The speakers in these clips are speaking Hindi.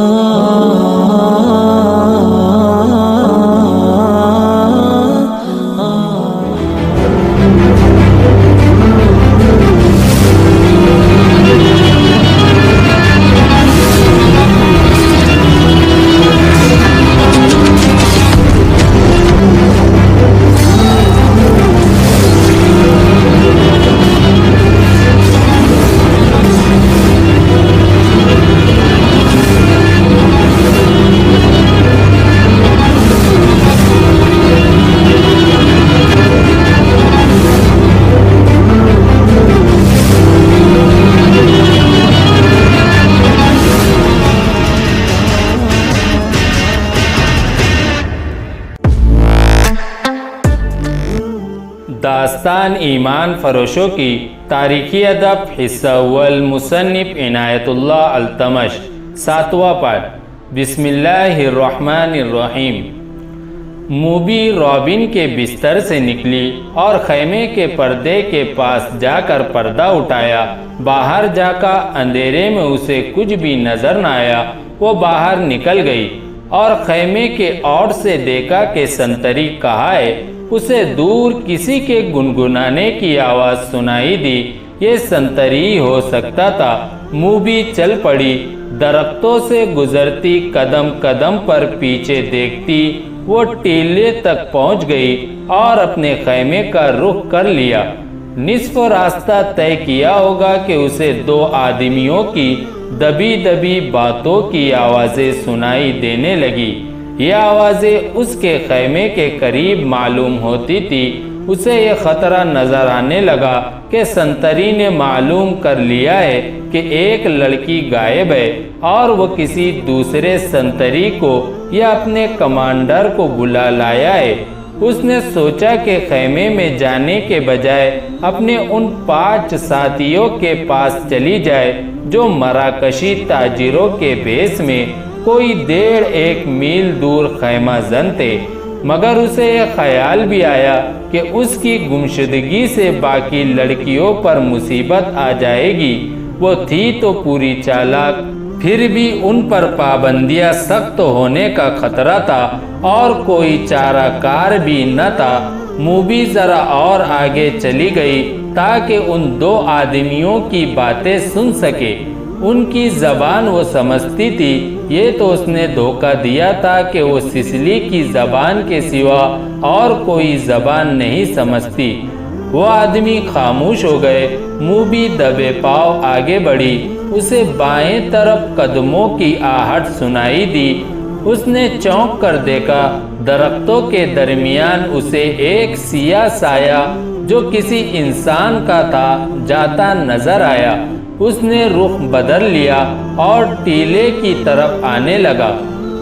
oh. दास्तान ईमान फरोशों की तारीखी अदब हिस्सावल मुसन्निफ इनायतुल्लाह अल्तमश, सातवां पाठ। बिस्मिल्लाहिर्रहमानिर्रहीम। मूबी रॉबिन के बिस्तर से निकली और खैमे के पर्दे के पास जाकर पर्दा उठाया, बाहर जाकर अंधेरे में उसे कुछ भी नज़र न आया, वो बाहर निकल गई और खैमे के ओर से देखा के संतरी कहा है उसे दूर किसी के गुनगुनाने की आवाज़ सुनाई दी। ये संतरी हो सकता था। मूबी चल पड़ी। दरख्तों से गुजरती कदम कदम पर पीछे देखती, वो टीले तक पहुँच गई और अपने खैमे का रुख कर लिया। निस्फ रास्ता तय किया होगा कि उसे दो आदमियों की दबी दबी बातों की आवाज़ें सुनाई देने लगी। ये आवाज़ें उसके खैमे के करीब मालूम होती थी। उसे ये खतरा नज़र आने लगा कि संतरी ने मालूम कर लिया है कि एक लड़की गायब है और वो किसी दूसरे संतरी को या अपने कमांडर को बुला लाया है। उसने सोचा कि खैमे में जाने के बजाय अपने उन पाँच साथियों के पास चली जाए जो मराकशी ताजिरों के बेस में कोई डेढ़ एक मील दूर खैमा जन थे मगर उसे यह ख्याल भी आया कि उसकी गुमशुदगी से बाकी लड़कियों पर मुसीबत आ जाएगी। वो थी तो पूरी चालाक, फिर भी उन पर पाबंदियाँ सख्त होने का खतरा था और कोई चाराकार भी न था। मूवी जरा और आगे चली गई ताकि उन दो आदमियों की बातें सुन सके। उनकी जबान वो समझती थी ये तो उसने धोखा दिया था कि वो सिसली की जबान के सिवा और कोई जबान नहीं समझती। वो आदमी खामोश हो गए, मुँह भी दबे, पाव आगे बढ़ी। उसे बाएँ तरफ़ कदमों की आहट सुनाई दी। उसने चौंक कर देखा, दरख्तों के दरमियान उसे एक सिया साया जो किसी इंसान का था, जाता नज़र आया। उसने रुख बदल लिया और टीले की तरफ़ आने लगा।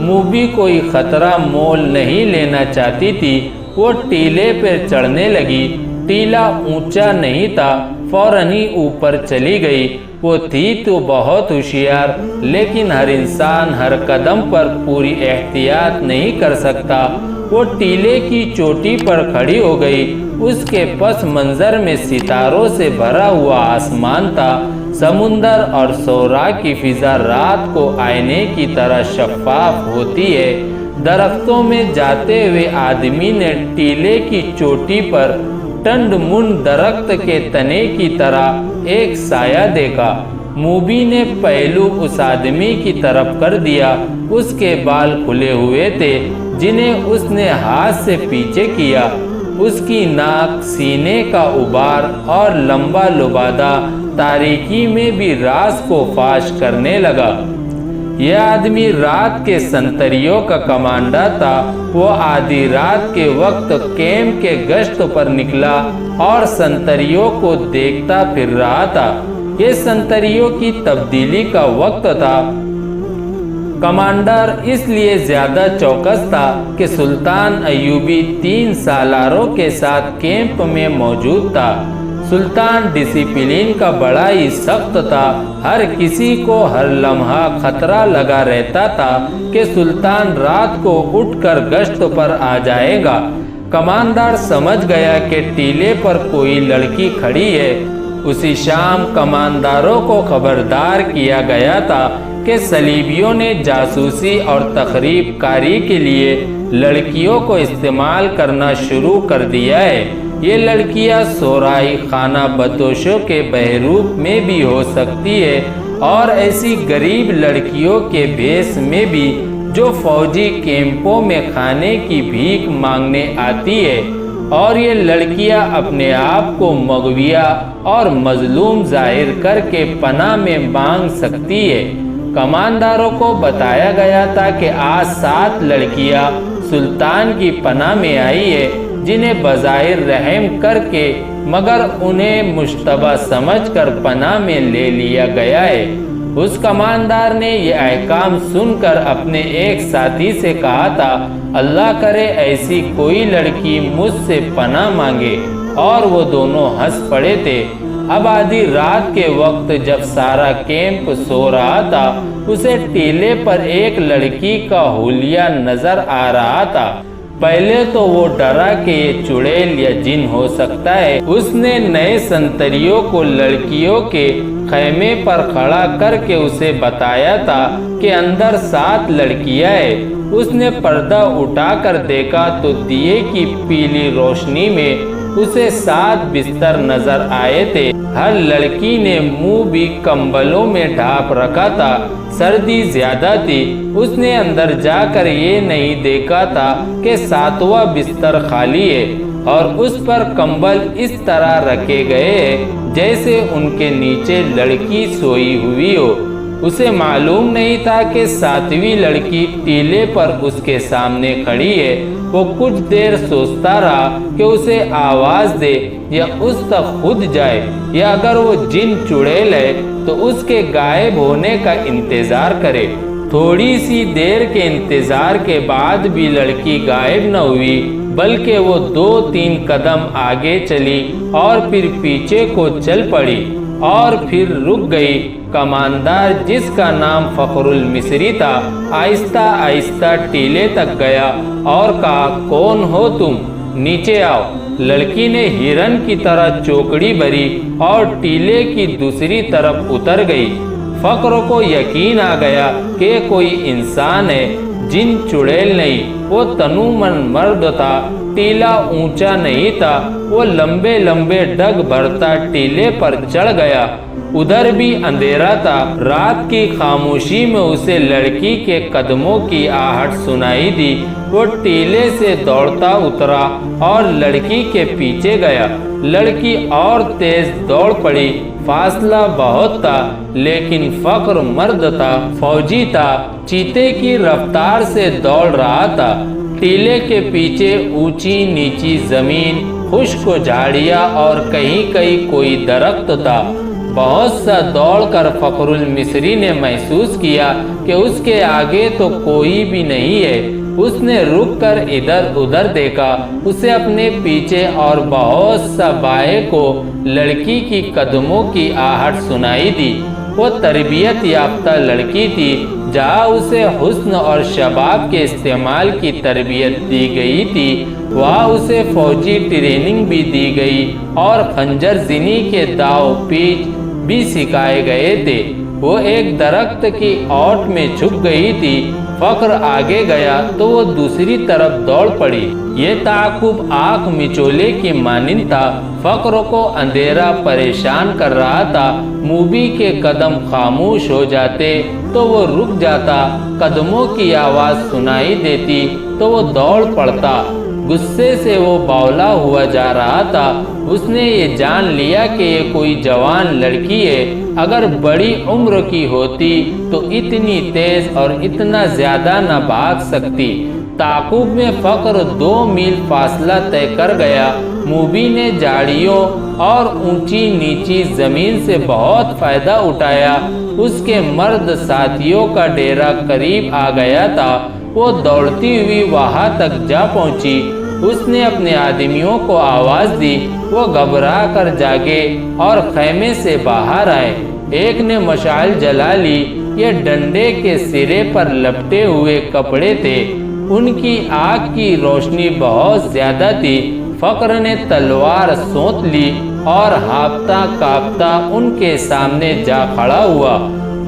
मूबी कोई खतरा मोल नहीं लेना चाहती थी। वो टीले पर चढ़ने लगी। टीला ऊँचा नहीं था, फ़ौरन ही ऊपर चली गई। वो थी तो बहुत होशियार, लेकिन हर इंसान हर कदम पर पूरी एहतियात नहीं कर सकता। वो टीले की चोटी पर खड़ी हो गई। उसके पस मंजर में सितारों से भरा हुआ आसमान था। समुंदर और सोरा की फिजा रात को आईने की तरह शफाफ होती है। दरख्तों में जाते हुए आदमी ने टीले की चोटी पर टंड मुंड दरख्त के तने की तरह एक साया देखा। मूबी ने पहलू उस आदमी की तरफ़ कर दिया। उसके बाल खुले हुए थे, जिन्हें उसने हाथ से पीछे किया। उसकी नाक सीने का उबार और लंबा लुबादा तारीकी में भी रास को फाश करने लगा। यह आदमी रात के संतरियों का कमांडर था। वो आधी रात के वक्त कैंप के गश्त पर निकला और संतरियों को देखता फिर रहा था। ये संतरियों की तब्दीली का वक्त था। कमांडर इसलिए ज़्यादा चौकस था कि सुल्तान अयूबी तीन सालारों के साथ कैंप में मौजूद था। सुल्तान डिसिप्लिन का बड़ा ही सख्त था। हर किसी को हर लम्हा खतरा लगा रहता था कि सुल्तान रात को उठकर गश्त पर आ जाएगा। कमानदार समझ गया कि टीले पर कोई लड़की खड़ी है। उसी शाम कमानदारों को खबरदार किया गया था कि सलीबियों ने जासूसी और तकरीब कारी के लिए लड़कियों को इस्तेमाल करना शुरू कर दिया है। ये लड़कियाँ सोराई खाना बदोशों के बहरूप में भी हो सकती है और ऐसी गरीब लड़कियों के भेस में भी जो फौजी कैंपों में खाने की भीख मांगने आती है। और ये लड़कियाँ अपने आप को मगविया और मजलूम ज़ाहिर करके पना में मांग सकती है। कमानदारों को बताया गया था कि आज सात लड़कियाँ सुल्तान की पना में आई है। जिन्हें बज़ाहिर रहम करके, मगर उन्हें मुशतबा समझकर पना में ले लिया गया है। उस कमानदार ने यह अहकाम सुनकर अपने एक साथी से कहा था, अल्लाह करे, ऐसी कोई लड़की मुझसे पना मांगे। और वो दोनों हंस पड़े थे। अब आधी रात के वक्त जब सारा कैंप सो रहा था, उसे टीले पर एक लड़की का हुलिया नज़र आ रहा था। पहले तो वो डरा कि ये चुड़ैल या जिन हो सकता है, उसने नए संतरियों को लड़कियों के खैमे पर खड़ा करके उसे बताया था कि अंदर सात लड़कियाँ हैं। उसने पर्दा उठाकर देखा तो दिए की पीली रोशनी में उसे सात बिस्तर नज़र आए थे। हर लड़की ने मुँह भी कंबलों में ढाप रखा था। सर्दी ज़्यादा थी। उसने अंदर जाकर ये नहीं देखा था कि सातवां बिस्तर खाली है और उस पर कंबल इस तरह रखे गए है जैसे उनके नीचे लड़की सोई हुई हो। उसे मालूम नहीं था कि सातवीं लड़की टीले पर उसके सामने खड़ी है। वो कुछ देर सोचता रहा कि उसे आवाज़ दे या उस तक खुद जाए या अगर वो जिन चुड़ैल है तो उसके गायब होने का इंतज़ार करे। थोड़ी सी देर के इंतज़ार के बाद भी लड़की गायब न हुई, बल्कि वो दो तीन कदम आगे चली और फिर पीछे को चल पड़ी और फिर रुक गई। कमानदार जिसका नाम फखरुल मिस्री था, आहिस्ता आहिस्ता टीले तक गया और कहा, कौन हो तुम? नीचे आओ। लड़की ने हिरन की तरह चौकड़ी भरी और टीले की दूसरी तरफ़ उतर गई। फक्र को यकीन आ गया कि कोई इंसान है, जिन चुड़ैल नहीं, वो तनुमन मर्द था। टीला ऊँचा नहीं था, वो लंबे लंबे डग भरता टीले पर चढ़ गया। उधर भी अंधेरा था। रात की खामोशी में उसे लड़की के कदमों की आहट सुनाई दी। वो टीले से दौड़ता उतरा और लड़की के पीछे गया। लड़की और तेज दौड़ पड़ी। फासला बहुत था, लेकिन फक्र मर्द था, फौजी था, चीते की रफ्तार से दौड़ रहा था। टीले के पीछे ऊँची नीची ज़मीन, खुश्क झाड़िया और कहीं कहीं कोई दरख्त था। बहुत सा दौड़कर फखरुल मिस्री ने महसूस किया कि उसके आगे तो कोई भी नहीं है। उसने रुक कर इधर उधर देखा। उसे अपने पीछे और बहुत सा बाएँ को लड़की की कदमों की आहट सुनाई दी। वो तरबियत याफ्ता लड़की थी, जहाँ उसे हुस्न और शबाब के इस्तेमाल की तरबियत दी गई थी। वहाँ उसे फौजी ट्रेनिंग भी दी गई और खंजर जिनी के दाव पीच भी सिखाए गए थे। वो एक दरख्त की ओट में छुप गई थी। फक्र आगे गया तो वो दूसरी तरफ़ दौड़ पड़ी। ये ताकुब आँख मिचोले की मानिंद था। फक्र को अंधेरा परेशान कर रहा था। मूवी के कदम खामोश हो जाते तो वो रुक जाता। कदमों की आवाज़ सुनाई देती तो वो दौड़ पड़ता। गुस्से से वो बावला हुआ जा रहा था। उसने ये जान लिया कि ये कोई जवान लड़की है। अगर बड़ी उम्र की होती तो इतनी तेज और इतना ज़्यादा न भाग सकती। ताकुब में फक्र दो मील फासला तय कर गया। मूबी ने झाड़ियों और ऊँची नीची ज़मीन से बहुत फ़ायदा उठाया। उसके मर्द साथियों का डेरा करीब आ गया था। वो दौड़ती हुई वहाँ तक जा पहुँची। उसने अपने आदमियों को आवाज़ दी। वो घबरा कर जागे और खैमे से बाहर आए। एक ने मशाल जला ली। ये डंडे के सिरे पर लपटे हुए कपड़े थे। उनकी आग की रोशनी बहुत ज़्यादा थी। फकर ने तलवार सोत ली और हाफता कापता उनके सामने जा खड़ा हुआ।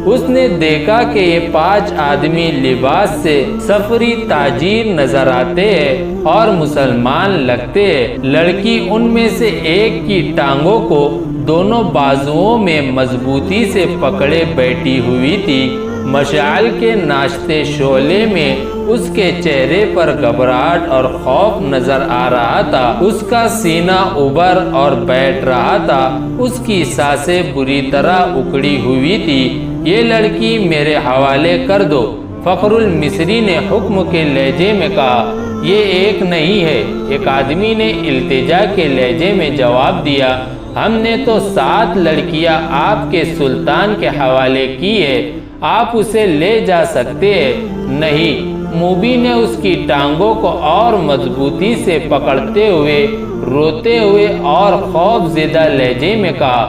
उसने देखा कि ये पाँच आदमी लिबास से सफरी ताजीर नज़र आते हैं और मुसलमान लगते हैं। लड़की उनमें से एक की टांगों को दोनों बाजुओं में मजबूती से पकड़े बैठी हुई थी। मशाल के नाश्ते शोले में उसके चेहरे पर घबराहट और खौफ नज़र आ रहा था। उसका सीना उबर और बैठ रहा था। उसकी साँसें बुरी तरह उकड़ी हुई थी। ये लड़की मेरे हवाले कर दो। फखरुल मिस्री ने हुक्म के लहजे में कहा, ये एक नहीं है। एक आदमी ने इल्तिजा के लहजे में जवाब दिया, हमने तो सात लड़कियाँ आपके सुल्तान के हवाले की है। आप उसे ले जा सकते हैं। नहीं। मूबी ने उसकी टांगों को और मजबूती से पकड़ते हुए, रोते हुए और खौफ ज़्यादा लहजे में कहा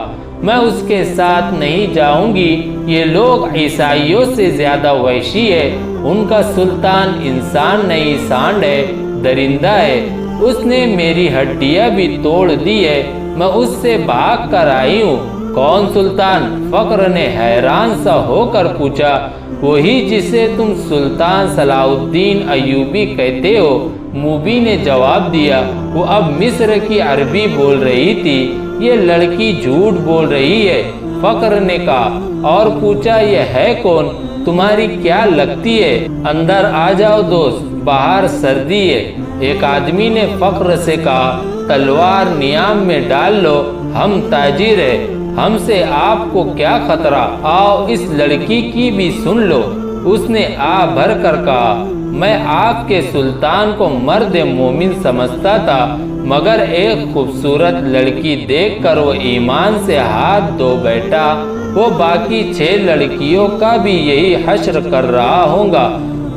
मैं उसके साथ नहीं जाऊँगी। ये लोग ईसाइयों से ज़्यादा वैशी है। उनका सुल्तान इंसान नहीं, सांड है, दरिंदा है। उसने मेरी हड्डियाँ भी तोड़ दी है। मैं उससे भाग कर आई हूँ। कौन सुल्तान? फक्र ने हैरान सा होकर पूछा, वही जिसे तुम सुल्तान सलाउद्दीन अयूबी कहते हो? मूबी ने जवाब दिया, वो अब मिस्र की अरबी बोल रही थी। ये लड़की झूठ बोल रही है फक्र ने कहा। और पूछा ये है कौन? तुम्हारी क्या लगती है? अंदर आ जाओ दोस्त, बाहर सर्दी है। एक आदमी ने फक्र से कहा, तलवार नियाम में डाल लो, हम ताजिर है। हमसे आपको क्या खतरा? आओ, इस लड़की की भी सुन लो। उसने आ भर कर कहा मैं आपके सुल्तान को मर्द मोमिन समझता था, मगर एक खूबसूरत लड़की देखकर वो ईमान से हाथ धो बैठा। वो बाकी छह लड़कियों का भी यही हश्र कर रहा होगा।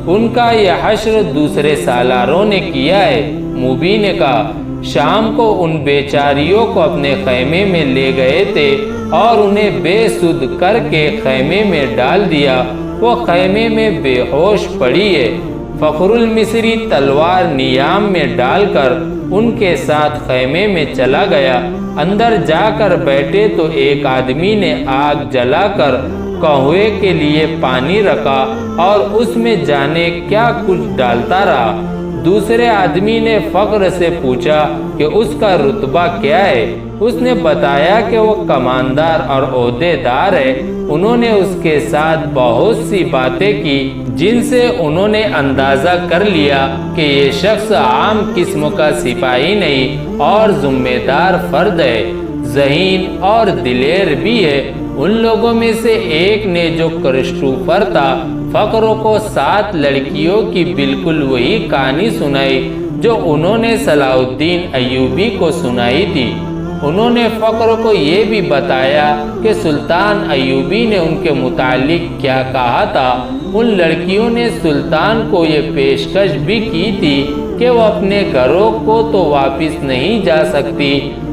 उनका यह हश्र दूसरे सालारों ने किया है मुबी ने कहा शाम को उन बेचारियों को अपने खैमे में ले गए थे और उन्हें बेसुद करके खैमे में डाल दिया। वो खैमे में बेहोश पड़ी है। फखरुल मिस्री तलवार नियाम में डालकर उनके साथ खैमे में चला गया। अंदर जाकर बैठे तो एक आदमी ने आग जलाकर कहुए के लिए पानी रखा और उसमें जाने क्या कुछ डालता रहा। दूसरे आदमी ने फक्र से पूछा कि उसका रुतबा क्या है? उसने बताया कि वो कमानदार और अहदेदार है। उन्होंने उसके साथ बहुत सी बातें की, जिनसे उन्होंने अंदाज़ा कर लिया कि ये शख्स आम किस्म का सिपाही नहीं और जिम्मेदार फर्द है। जहीन और दिलेर भी है। उन लोगों में से एक ने जो क्रिस्टोफर था फकरों को सात लड़कियों की बिल्कुल वही कहानी सुनाई, जो उन्होंने सलाउद्दीन अयूबी को सुनाई थी। उन्होंने फक्र को ये भी बताया कि सुल्तान अयूबी ने उनके मुतालिक क्या कहा था। उन लड़कियों ने सुल्तान को ये पेशकश भी की थी कि वो अपने घरों को तो वापस नहीं जा सकती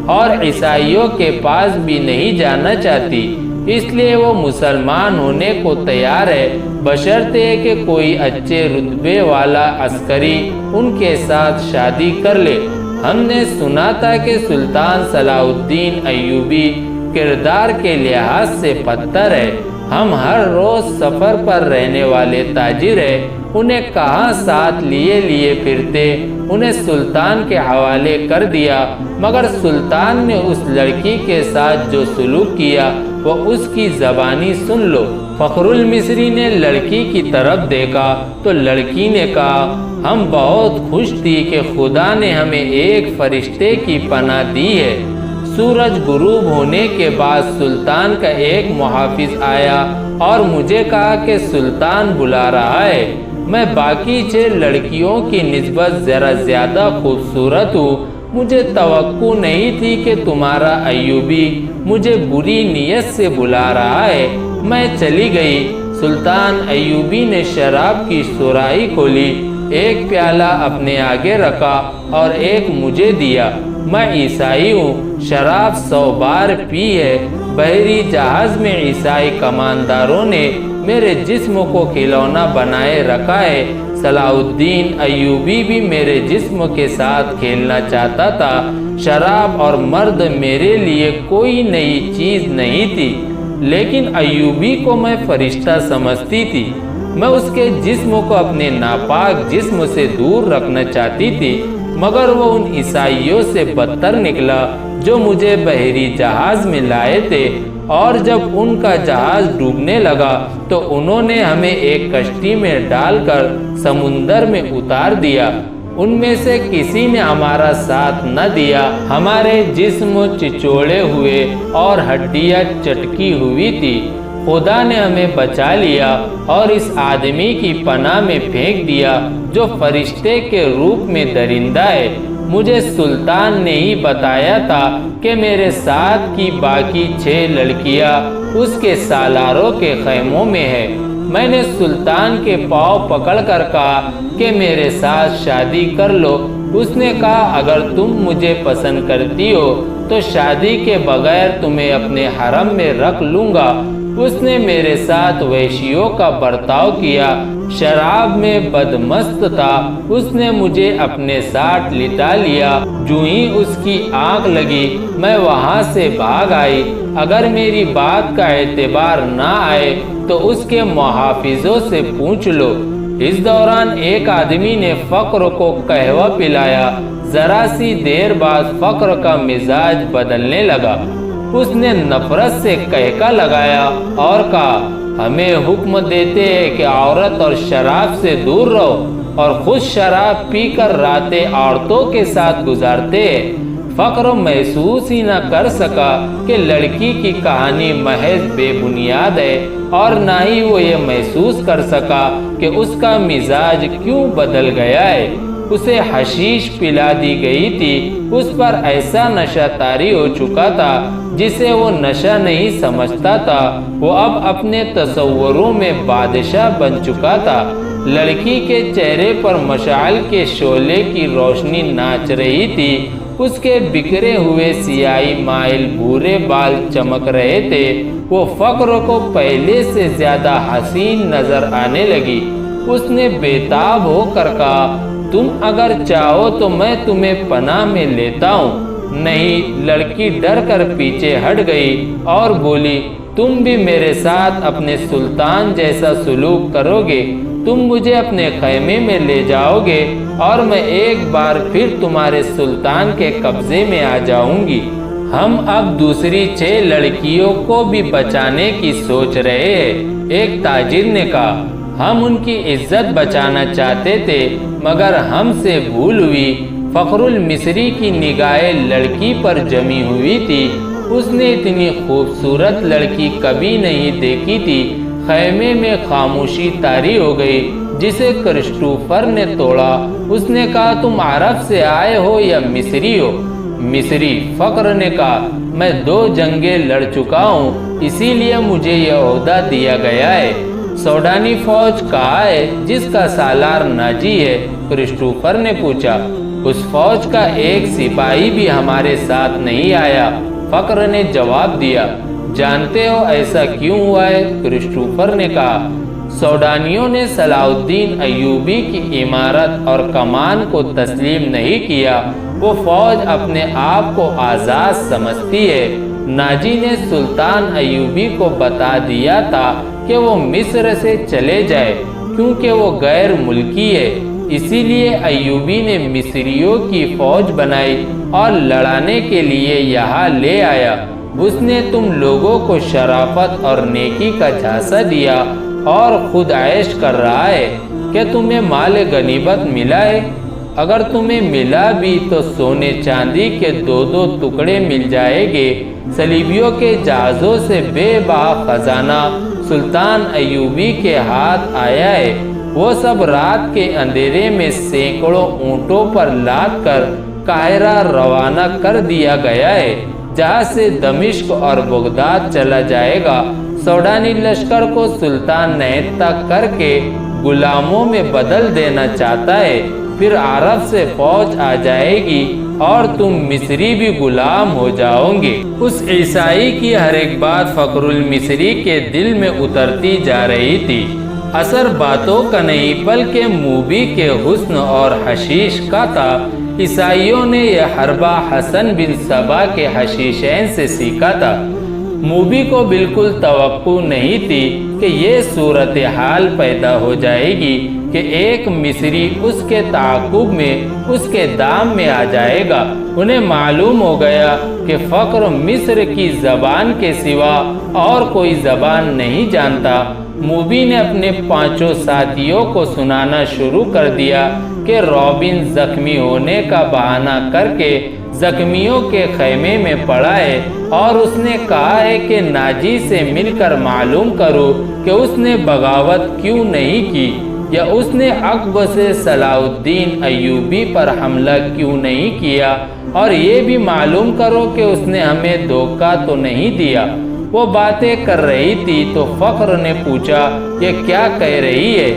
और ईसाइयों के पास भी नहीं जाना चाहती। इसलिए वो मुसलमान होने को तैयार है। बशर्ते कि कोई अच्छे रुतबे वाला अस्करी उनके साथ शादी कर ले। हमने सुना था कि सुल्तान सलाउद्दीन अयूबी किरदार के लिहाज से पत्थर है। हम हर रोज सफ़र पर रहने वाले ताजिर है। उन्हें कहाँ साथ लिए लिए फिरते? उन्हें सुल्तान के हवाले कर दिया। मगर सुल्तान ने उस लड़की के साथ जो सुलूक किया वो उसकी जबानी सुन लो। फखरुल मिस्री ने लड़की की तरफ़ देखा तो लड़की ने कहा, हम बहुत खुश थी कि खुदा ने हमें एक फरिश्ते की पना दी है। सूरज गुरूब होने के बाद सुल्तान का एक मुहाफिज आया और मुझे कहा कि, सुल्तान बुला रहा है। मैं बाकी छह लड़कियों की नस्बत ज़रा ज़्यादा खूबसूरत हूँ। मुझे तो नहीं थी कि तुम्हारा अयूबी मुझे बुरी नीयत से बुला रहा है। मैं चली गई। सुल्तान अयूबी ने शराब की सुराही खोली। एक प्याला अपने आगे रखा और एक मुझे दिया। मैं ईसाई हूँ। शराब सौ बार पी है। बहरी जहाज़ में ईसाई कमानदारों ने मेरे जिस्म को खिलौना बनाए रखा है। सलाउद्दीन अयूबी भी मेरे जिस्म के साथ खेलना चाहता था। शराब और मर्द मेरे लिए कोई नई चीज़ नहीं थी, लेकिन अयूबी को मैं फरिश्ता समझती थी। मैं उसके जिस्म को अपने नापाक जिस्म से दूर रखना चाहती थी, मगर वो उन ईसाइयों से बदतर निकला जो मुझे बहरी जहाज़ में लाए थे। और जब उनका जहाज़ डूबने लगा तो उन्होंने हमें एक कश्ती में डालकर समुंदर में उतार दिया। उनमें से किसी ने हमारा साथ न दिया। हमारे जिस्म चिचोड़े हुए और हड्डियाँ चटकी हुई थी। खुदा ने हमें बचा लिया और इस आदमी की पनाह में फेंक दिया, जो फरिश्ते के रूप में दरिंदा है। मुझे सुल्तान ने ही बताया था कि मेरे साथ की बाकी छह लड़कियाँ उसके सालारों के खेमों में है। मैंने सुल्तान के पाँव पकड़कर कहा कि मेरे साथ शादी कर लो। उसने कहा, अगर तुम मुझे पसंद करती हो तो शादी के बगैर तुम्हें अपने हरम में रख लूँगा। उसने मेरे साथ वैशियों का बर्ताव किया। शराब में बदमस्त था। उसने मुझे अपने साथ लिटा लिया। जो ही उसकी आँख लगी, मैं वहाँ से भाग आई। अगर मेरी बात का एतबार ना आए तो उसके मुहाफिजों से पूछ लो। इस दौरान एक आदमी ने फक्र को कहवा पिलाया। जरा सी देर बाद फक्र का मिजाज बदलने लगा। उसने नफरत से कहका लगाया और कहा, हमें हुक्म देते हैं कि औरत और शराब से दूर रहो और खुद शराब पीकर रातें औरतों के साथ गुजारते फक्र महसूस ही न कर सका कि लड़की की कहानी महज बेबुनियाद है और ना ही वो ये महसूस कर सका कि उसका मिजाज क्यों बदल गया है। उसे हशीश पिला दी गई थी। उस पर ऐसा नशा तारी हो चुका था, जिसे वो नशा नहीं समझता था। वो अब अपने तस्वरों में बादशाह बन चुका था। लड़की के चेहरे पर मशाल के शोले की रोशनी नाच रही थी। उसके बिखरे हुए सियाही माइल भूरे बाल चमक रहे थे। वो फक्र को पहले से ज़्यादा हसीन नज़र आने लगी। उसने बेताब होकर कहा तुम अगर चाहो तो मैं तुम्हें पनाह में लेता हूँ। नहीं, लड़की डर कर पीछे हट गई और बोली, तुम भी मेरे साथ अपने सुल्तान जैसा सुलूक करोगे। तुम मुझे अपने खैमे में ले जाओगे और मैं एक बार फिर तुम्हारे सुल्तान के कब्जे में आ जाऊँगी। हम अब दूसरी छह लड़कियों को भी बचाने की सोच रहे हैं। एक ताजिर ने कहा, हम उनकी इज़्ज़त बचाना चाहते थे मगर हमसे भूल हुई फखरुल मिस्री की निगाहें लड़की पर जमी हुई थी। उसने इतनी खूबसूरत लड़की कभी नहीं देखी थी। खैमे में खामोशी तारी हो गई, जिसे क्रिस्टोफर ने तोड़ा। उसने कहा, तुम अरब से आए हो या मिस्री हो? मिस्री फक्र ने कहा, मैं दो जंगे लड़ चुका हूँ, इसीलिए मुझे यह अहदा दिया गया है। सोडानी फौज कहा है, जिसका सालार नाजी है क्रिस्टोफर ने पूछा। उस फौज का एक सिपाही भी हमारे साथ नहीं आया। फक्र ने जवाब दिया, जानते हो ऐसा क्यों हुआ है? क्रिस्टोफर ने कहा, सौडानियों ने सलाउद्दीन अयूबी की इमारत और कमान को तस्लीम नहीं किया। वो फौज अपने आप को आज़ाद समझती है। नाजी ने सुल्तान अयूबी को बता दिया था कि वो मिस्र से चले जाए, क्योंकि वो गैर मुल्की है। इसीलिए अयूबी ने मिस्रियों की फौज बनाई और लड़ाने के लिए यहाँ ले आया। उसने तुम लोगों को शराफत और नेकी का झांसा दिया और खुद ऐश कर रहा है क्या तुम्हें माल गनीबत मिला है। अगर तुम्हें मिला भी तो सोने चांदी के दो दो टुकड़े मिल जाएँगे। सलीबियों के जहाज़ों से बेबा खजाना सुल्तान अयूबी के हाथ आया है। वो सब रात के अंधेरे में सैकड़ों ऊंटों पर लाद कर कायरा रवाना कर दिया गया है। जहाँ से दमिश्क और बगदाद चला जाएगा, सौडानी लश्कर को सुल्तान नहता करके गुलामों में बदल देना चाहता है। फिर अरब से फौज आ जाएगी और तुम मिस्री भी गुलाम हो जाओगे। उस ईसाई की हर एक बात फकरुल मिस्री के दिल में उतरती जा रही थी। असर बातों का नहीं, बल्कि मूवी के हुस्न और हशीश का था। ईसाइयों ने यह हरबा हसन बिन सबा के हशीशैन से सीखा था। मूवी को बिल्कुल तवक्कु नहीं थी कि ये सूरत हाल पैदा हो जाएगी। कि एक मिस्री उसके ताकुब में, उसके दाम में आ जाएगा। उन्हें मालूम हो गया कि फ़क्र मिस्र की ज़बान के सिवा और कोई ज़बान नहीं जानता। मूबी ने अपने पाँचों साथियों को सुनाना शुरू कर दिया कि रॉबिन जख्मी होने का बहाना करके जख्मियों के खेमे में पड़ा है और उसने कहा है कि नाजी से मिलकर मालूम करो कि उसने बगावत क्यों नहीं की। या उसने अकब से सलाउद्दीन अयूबी पर हमला क्यों नहीं किया? और ये भी मालूम करो कि उसने हमें धोखा तो नहीं दिया। वो बातें कर रही थी तो फख्र ने पूछा, ये क्या कह रही है?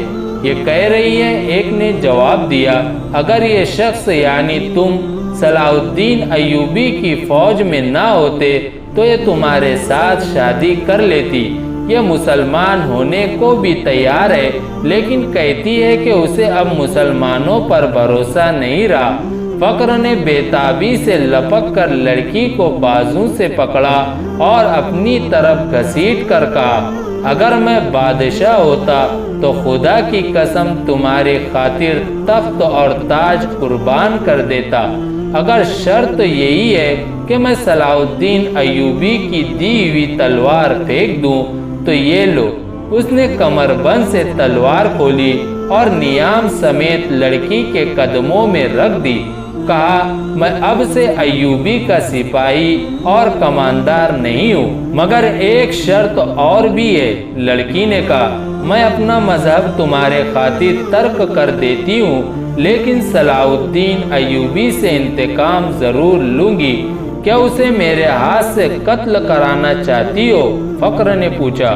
ये कह रही है, एक ने जवाब दिया, अगर ये शख्स यानी तुम सलाउद्दीन अयूबी की फौज में ना होते तो ये तुम्हारे साथ शादी कर लेती। ये मुसलमान होने को भी तैयार है, लेकिन कहती है कि उसे अब मुसलमानों पर भरोसा नहीं रहा। फक्र ने बेताबी से लपक कर लड़की को बाजू से पकड़ा और अपनी तरफ़ घसीट कर कहा, अगर मैं बादशाह होता तो खुदा की कसम तुम्हारी खातिर तख्त और ताज कुर्बान कर देता। अगर शर्त यही है कि मैं सलाउद्दीन अयूबी की दी हुई तलवार फेंक दूँ तो ये लो। उसने कमरबंद से तलवार खोली और नियाम समेत लड़की के कदमों में रख दी। कहा, मैं अब से अयूबी का सिपाही और कमांडार नहीं हूँ, मगर एक शर्त और भी है, लड़की ने कहा। मैं अपना मज़हब तुम्हारे खातिर तर्क कर देती हूँ, लेकिन सलाउद्दीन अयूबी से इंतकाम ज़रूर लूँगी। क्या उसे मेरे हाथ से कत्ल कराना चाहती हो? फक्र ने पूछा।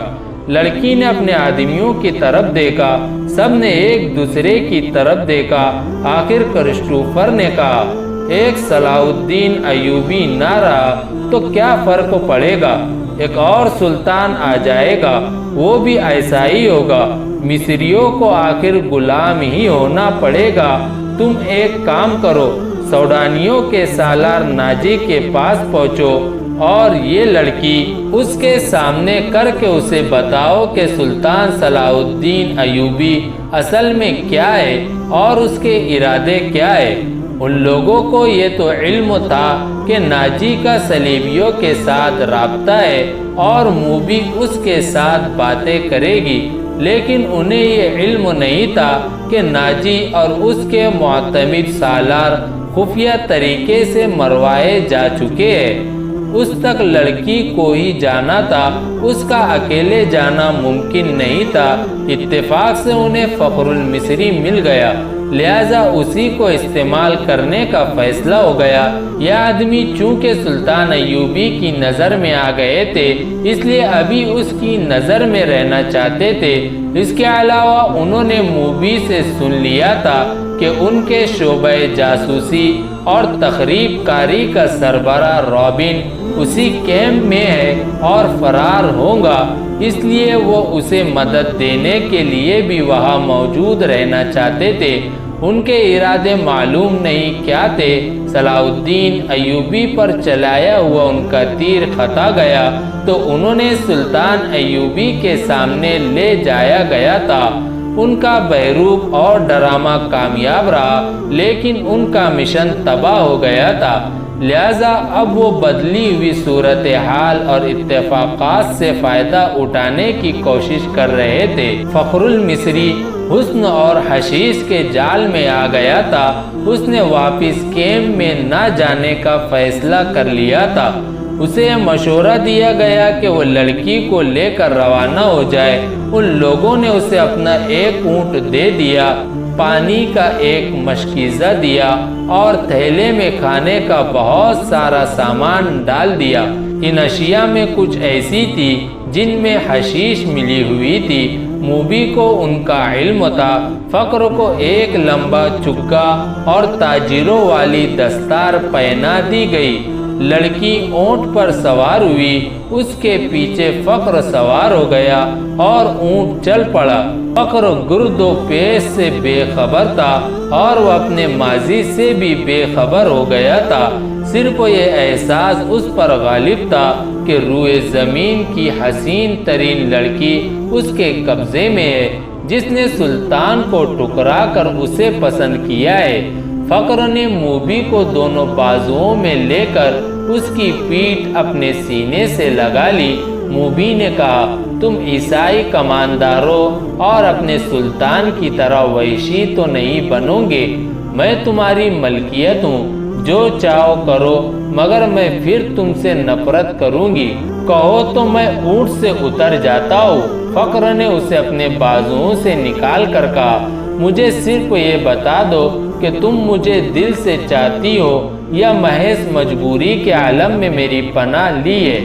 लड़की ने अपने आदमियों की तरफ़ देखा। सबने एक दूसरे की तरफ़ देखा। आखिर क्रिस्टोफर ने कहा, एक सलाउद्दीन अयूबी ना रहा तो क्या फ़र्क पड़ेगा? एक और सुल्तान आ जाएगा, वो भी ऐसा ही होगा। मिस्रियों को आखिर गुलाम ही होना पड़ेगा। तुम एक काम करो सौडानियों के सालार नाजी के पास पहुंचो और ये लड़की उसके सामने करके उसे बताओ कि सुल्तान सलाउद्दीन अयूबी असल में क्या है और उसके इरादे क्या है। उन लोगों को ये तो इल्म था कि नाजी का सलीबियों के साथ रबता है और मूबी उसके साथ बातें करेगी, लेकिन उन्हें ये इल्म नहीं था कि नाजी और उसके मोतमिद सालार खुफिया तरीके से मरवाए जा चुके हैं। उस तक लड़की को ही जाना था। उसका अकेले जाना मुमकिन नहीं था। इत्तेफाक से उन्हें फखरुल मिस्री मिल गया। लिहाजा उसी को इस्तेमाल करने का फैसला हो गया। यह आदमी चूँकि सुल्तान अयूबी की नज़र में आ गए थे, इसलिए अभी उसकी नज़र में रहना चाहते थे। इसके अलावा उन्होंने मूवी से सुन लिया था। कि उनके शोबे जासूसी और तकरीब कारी का सरबरा रॉबिन उसी कैंप में है और फरार होगा इसलिए वो उसे मदद देने के लिए भी वहाँ मौजूद रहना चाहते थे। उनके इरादे मालूम नहीं क्या थे। सलाउद्दीन अयूबी पर चलाया हुआ उनका तीर खता गया तो उन्होंने सुल्तान अयूबी के सामने ले जाया गया था। उनका बहरूप और ड्रामा कामयाब रहा, लेकिन उनका मिशन तबाह हो गया था। लिहाजा अब वो बदली हुई सूरत हाल और इतफाक़ात से फ़ायदा उठाने की कोशिश कर रहे थे। फ़खरुल मिस्री हुस्न और हशीश के जाल में आ गया था। उसने वापस कैम्प में न जाने का फैसला कर लिया था। उसे मशवरा दिया गया कि वो लड़की को लेकर रवाना हो जाए। उन लोगों ने उसे अपना एक ऊँट दे दिया, पानी का एक मशकीज़ा दिया और थैले में खाने का बहुत सारा सामान डाल दिया। इन अशिया में कुछ ऐसी थी जिनमें हशीश मिली हुई थी। मूबी को उनका इल्म था फ़क्र को एक लंबा चुक्का और ताजिरों वाली दस्तार पहना दी गई। लड़की ऊँट पर सवार हुई, उसके पीछे फक्र सवार हो गया और ऊँट चल पड़ा। फक्र गुर्दो पेश से बेखबर था और वह अपने माजी से भी बेखबर हो गया था। सिर्फ़ ये एहसास उस पर गालिब था कि रूए ज़मीन की हसीन तरीन लड़की उसके कब्जे में है। जिसने सुल्तान को टुकरा कर उसे पसंद किया है फक्र ने मूबी को दोनों बाजुओं में लेकर उसकी पीठ अपने सीने से लगा ली। मूबी ने कहा, तुम ईसाई कमानदारों और अपने सुल्तान की तरह वैशी तो नहीं बनोगे। मैं तुम्हारी मलकियत हूँ। जो चाहो करो, मगर मैं फिर तुमसे नफरत करूँगी। कहो तो मैं ऊँट से उतर जाता हूँ। फक्र ने उसे अपने बाजुओं से निकाल कर कहा मुझे सिर्फ़ ये बता दो कि तुम मुझे दिल से चाहती हो, या महज मजबूरी के आलम में मेरी पनाह ली है।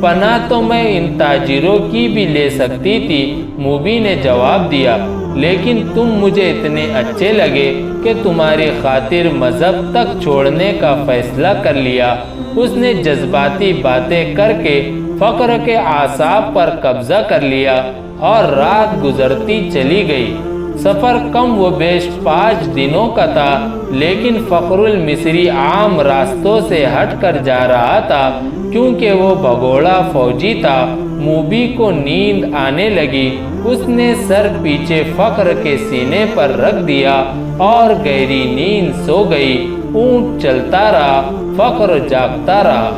पनाह तो मैं इन ताजिरों की भी ले सकती थी, मूबी ने जवाब दिया। लेकिन तुम मुझे इतने अच्छे लगे कि तुम्हारी खातिर मज़हब तक छोड़ने का फैसला कर लिया। उसने जज्बाती बातें करके फ़क्र के आसाब पर कब्जा कर लिया और रात गुजरती चली गई। सफ़र कम व बेश पाँच दिनों का था, लेकिन फ़खरुल मिस्री आम रास्तों से हट कर जा रहा था, क्योंकि वो भगोड़ा फौजी था। मूबी को नींद आने लगी। उसने सर पीछे फ़ख्र के सीने पर रख दिया और गहरी नींद सो गई। ऊँट चलता रहा, फ़ख्र जागता रहा।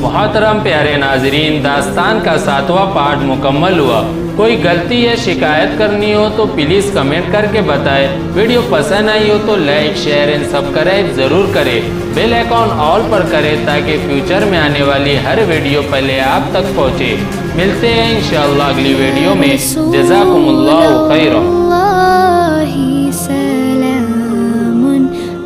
मोहतरम प्यारे नाजरीन, दास्तान का सातवां पार्ट मुकम्मल हुआ। कोई गलती या शिकायत करनी हो तो प्लीज़ कमेंट करके बताएँ। वीडियो पसंद आई हो तो लाइक शेयर एंड सब्सक्राइब ज़रूर करें। बेल आइकॉन ऑल पर करें ताकि फ्यूचर में आने वाली हर वीडियो पहले आप तक पहुँचे। मिलते हैं इंशाल्लाह अगली वीडियो में। जजाकुमुल्लाह खैर